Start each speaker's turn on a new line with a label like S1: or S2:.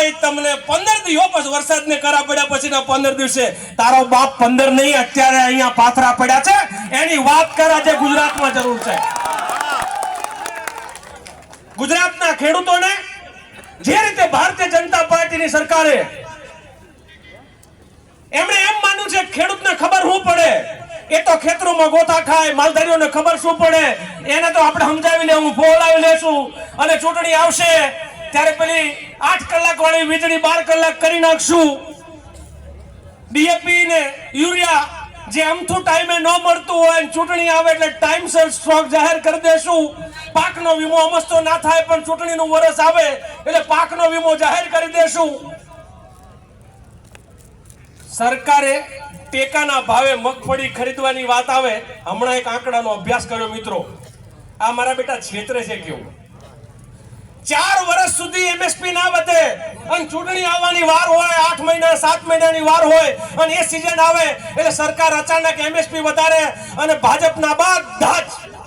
S1: ભાઈ તમને પંદર દિવસ પછી વરસાદને કરા પડ્યા પછીના પંદર દિવસે તારો બાપ પંદર નહીં, અત્યારે અહીંયા પાથરા પડ્યા છે. એની વાત કરા જે ગુજરાતમાં જરૂર છે. ગુજરાતના ખેડૂતોને જે રીતે ભારતીય જનતા પાર્ટીની સરકારે એમણે એમ માન્યું છે, ખેડૂતને ખબર શું પડે? એ તો ખેતરોમાં ગોતા ખાય, માલધારીઓને ખબર શું પડે? એને તો આપણે સમજાવી લેવું બોલાવી લેશું. અને ચૂંટણી આવશે, ત્યારે પેલી આઠ વાળી વીજળી બાર કલાક કરી નાખશું. ડીએપી ને યુરિયા જે અમથું ટાઈમે ન મળતું હોય ચૂંટણી આવે એટલે ટાઈમસર સ્ટોક જાહેર કરી દેશું. પાકનો વીમો અમસ્તો ના થાય પણ ચૂંટણીનું વરસ આવે એટલે પાકનો વીમો જાહેર કરી દેશું. સરકારે ટેકાના ભાવે મગફળી ખરીદવાની વાત આવે. હમણાં એક આંકડાનો અભ્યાસ કર્યો મિત્રો. આ મારા બેટા છેતરે છે કેવું. ચાર વર્ષ સુધી એમએસપી ના વધે. અને ચૂંટણી આવવાની વાર હોય, આઠ મહિના, સાત મહિનાની વાર હોય અને એ સિઝન આવે, એટલે સરકાર અચાનક એમએસપી વધારે અને ભાજપના બધા જ